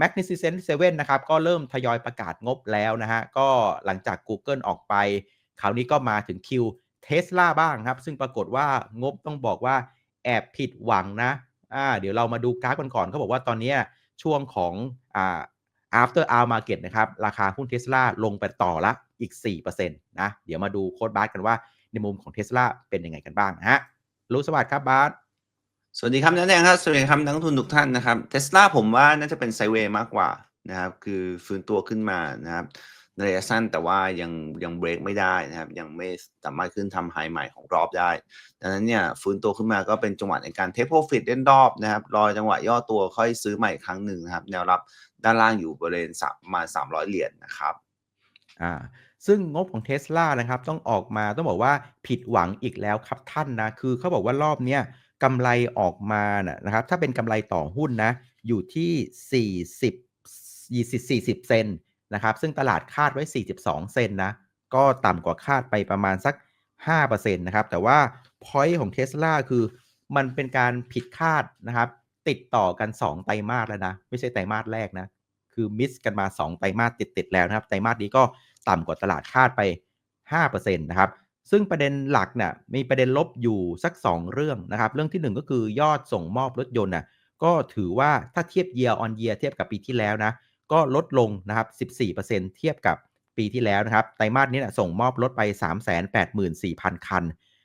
Magnificent Seven นะครับ ก็เริ่มทยอยประกาศงบแล้วนะฮะ ก็หลังจาก Google ออกไป คราวนี้ก็มาถึงคิวเทสลาบ้างครับ ซึ่งปรากฏว่างบต้องบอกว่าแอบผิดหวังนะอ่าเดี๋ยวเรามาดูกราฟกันก่อนเขาบอกว่าตอนนี้ช่วงของอ่า after hour market นะครับ ราคาหุ้นเทสลาลงไปต่อละอีก 4%นะ เดี๋ยวมาดูโค้ดบาร์กันว่าในมุมของเทสลาเป็นยังไงกันบ้างนะฮะรู้สวัสดีครับบาร์ สวัสดีครับนักแดงครับสวัสดีครับนักลงทุนทุกท่านนะครับเทสลาผมว่าน่าจะเป็นไซเวย์มากกว่านะครับคือฟื้นตัวขึ้นมานะครับในระยะสั้นแต่ว่ายังยังเบรกไม่ได้นะครับยังไม่สามารถขึ้นทำไฮใหม่ของรอบได้ดังนั้นเนี่ยฟื้นตัวขึ้นมาก็เป็นจังหวะในการเทคโปรฟิตเล่นรอบนะครับรอจังหวะย่อตัวค่อยซื้อใหม่ครั้งหนึ่งนะครับแนวรับด้านล่างอยู่บริเวณประมาณ300 เหรียญนะครับอ่าซึ่งงบของเท s l a นะครับต้องออกมาต้องบอกว่าผิดหวังอีกแล้วครับท่านนะคือเขาบอกว่ารอบเนี้ย กำไรออกมานะนะครับ ถ้าเป็นกำไรต่อหุ้นนะอยู่ที่ 40 20 40 เซนนะครับ ซึ่งตลาดคาดไว้ 42 เซนนะ ก็ต่ำกว่าคาดไปประมาณสัก 5%นะครับ แต่ว่า point ของ Tesla คือมันเป็นการผิดคาดนะครับ ติดต่อกัน 2 ไตรมาสแล้วนะ ไม่ใช่ไตรมาสแรกนะ คือมิสกันมา 2 ไตรมาสติด ๆ แล้วนะครับ ไตรมาสนี้ก็ต่ำกว่าตลาดคาดไป 5%นะครับ ซึ่งประเด็นหลักเนี่ยมีประเด็นลบอยู่สัก 2 เรื่องนะครับ เรื่องที่ 1 ก็คือยอดส่งมอบรถยนต์น่ะก็ถือว่าถ้าเทียบ year on year เทียบกับปีที่แล้วนะก็ลดลงนะครับ 14%เทียบกับปีที่แล้วนะครับไตรมาสนี้นะส่งมอบรถไป 384,000 คัน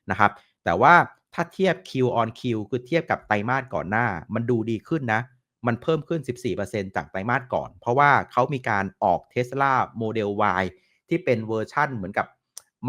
นะครับ แต่ว่าถ้าเทียบ Q on Q คือเทียบกับไตรมาสก่อนหน้า มันดูดีขึ้นนะ มันเพิ่มขึ้น 14%จากไตรมาสก่อน เพราะว่าเขามีการออก Tesla Model Y ที่เป็นเวอร์ชั่นเหมือนกับ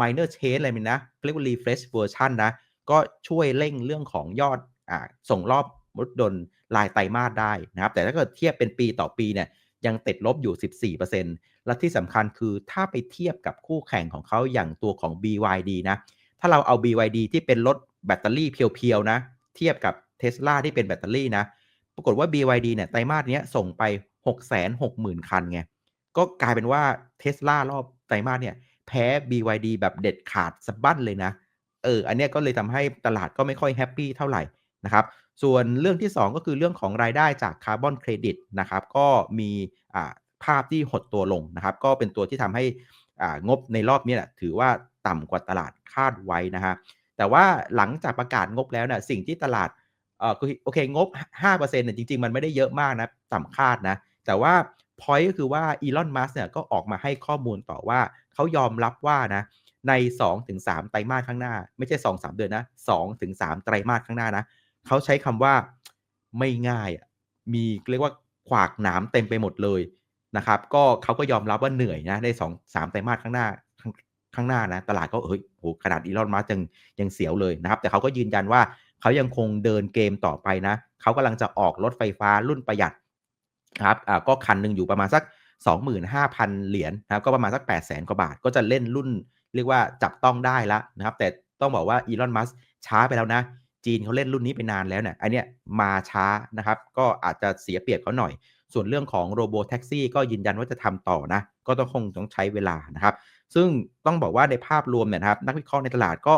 minor change อะไรมันนะเรียกว่า refresh version นะ ก็ช่วยเร่งเรื่องของยอดอ่าส่งรอบรถยนต์รายไตรมาสได้นะครับ แต่ถ้าเกิดเทียบเป็นปีต่อปีเนี่ยยังติดลบอยู่ 14%และที่สำคัญคือถ้าไปเทียบกับคู่แข่งของเขาอย่างตัวของ BYD นะ ถ้าเราเอา BYD ที่เป็นรถแบตเตอรี่เพียวๆนะ เทียบกับ Tesla ที่เป็นแบตเตอรี่นะ ปรากฏว่า BYD เนี่ยไตรมาสนี้ส่งไป 660,000 คันไง ก็กลายเป็นว่า Tesla รอบไตรมาสเนี่ย แพ้ BYD แบบเด็ดขาดสะบั้นเลยนะ เออ อันนี้ก็เลยทำให้ตลาดก็ไม่ค่อยแฮปปี้เท่าไหร่นะครับ ส่วนเรื่องที่ 2 ก็คือเรื่องของรายได้จากคาร์บอนเครดิตนะครับ ก็มีภาพที่หดตัวลงนะครับ ก็เป็นตัวที่ทำให้งบในรอบนี้แหละถือว่าต่ำกว่าตลาดคาดไว้นะฮะ แต่ว่าหลังจากประกาศงบแล้วเนี่ยสิ่งที่ตลาดเออโอเคงบ 5%เนี่ยจริง ๆ มันไม่ได้เยอะมากนะต่ำคาดนะ แต่ว่า point ก็คือว่าอีลอนมัสเนี่ยก็ออกมาให้ข้อมูลต่อว่าเขายอมรับว่านะใน 2-3 ไตรมาสข้างหน้า ไม่ใช่ 2-3 เดือนนะ 2-3 ไตรมาสข้างหน้านะเขาใช้คำว่าไม่ง่ายมีเรียกว่าขวากหนามเต็มไปหมดเลยนะครับก็เขาก็ยอมรับว่าเหนื่อยนะใน2 3ไตรมาสข้างหน้าข้างหน้านะตลาดก็เฮ้ยโหขนาดอีลอนมัสยังยังเสียวเลยนะครับ แต่เขาก็ยืนยันว่าเขายังคงเดินเกมต่อไปนะเขากำลังจะออกรถไฟฟ้ารุ่นประหยัด ครับอ่าก็คันหนึ่งอยู่ประมาณสัก 25,000 เหรียญนะครับก็ประมาณสัก 800,000กว่าบาท ก็จะเล่นรุ่นเรียกว่าจับต้องได้แล้วนะครับ แต่ต้องบอกว่าอีลอนมัสช้าไปแล้วนะ จีนเขาเล่นรุ่นนี้ไปนานแล้วเนี่ยอันเนี้ยมาช้านะครับ ก็อาจจะเสียเปรียบเขาหน่อย ส่วนเรื่องของโรโบแท็กซี่ก็ยืนยันว่าจะทำต่อนะ ก็ต้องคงต้องใช้เวลานะครับ ซึ่งต้องบอกว่าในภาพรวมเนี่ยครับนักวิเคราะห์ในตลาดก็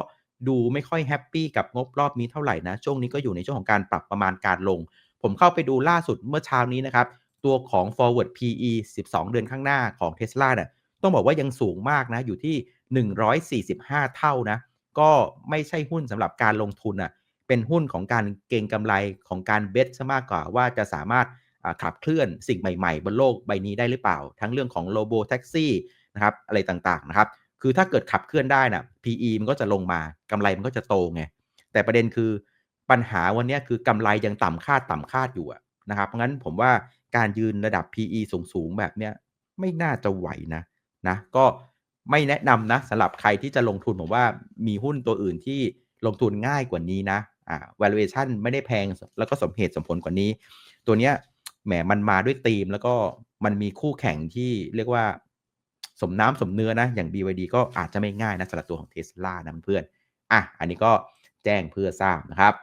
ดูไม่ค่อยแฮปปี้กับงบรอบนี้เท่าไหร่นะ ช่วงนี้ก็อยู่ในช่วงของการปรับประมาณการลง ผมเข้าไปดูล่าสุดเมื่อเช้านี้นะครับ ตัวของ forward PE 12 เดือนข้างหน้าของ Tesla เนี่ยต้องบอกว่ายังสูงมากนะ อยู่ที่ 145 เท่านะ ก็ไม่ใช่หุ้นสำหรับการลงทุนอะเป็นหุ้นของการเก็งกำไรของการเบสซะมากกว่าว่าจะสามารถขับเคลื่อนสิ่งใหม่ๆ บนโลกใบนี้ได้หรือเปล่า ทั้งเรื่องของโลโบแท็กซี่นะครับอะไรต่างๆนะครับ คือถ้าเกิดขับเคลื่อนได้นะ PE มันก็จะลงมากำไรมันก็จะโตไงแต่ประเด็นคือ ปัญหาวันนี้คือกำไรยังต่ำคาดต่ำคาดอยู่นะครับเพราะงั้นผมว่าการยืนระดับ PE สูงๆแบบเนี้ยไม่น่าจะไหวนะนะก็ไม่แนะนำนะสำหรับใครที่จะลงทุนผมว่ามีหุ้นตัวอื่นที่ลงทุนง่ายกว่านี้นะอ่า valuation ไม่ได้แพงแล้วก็สมเหตุสมผลกว่านี้ ตัวเนี้ยแหมมันมาด้วยธีมแล้วก็มันมีคู่แข่งที่เรียกว่าสมน้ำสมเนื้อนะ อย่าง BYD ก็อาจจะไม่ง่ายนะสำหรับตัวของ Tesla นะเพื่อนอะอันนี้ก็แจ้งเพื่อทราบนะครับ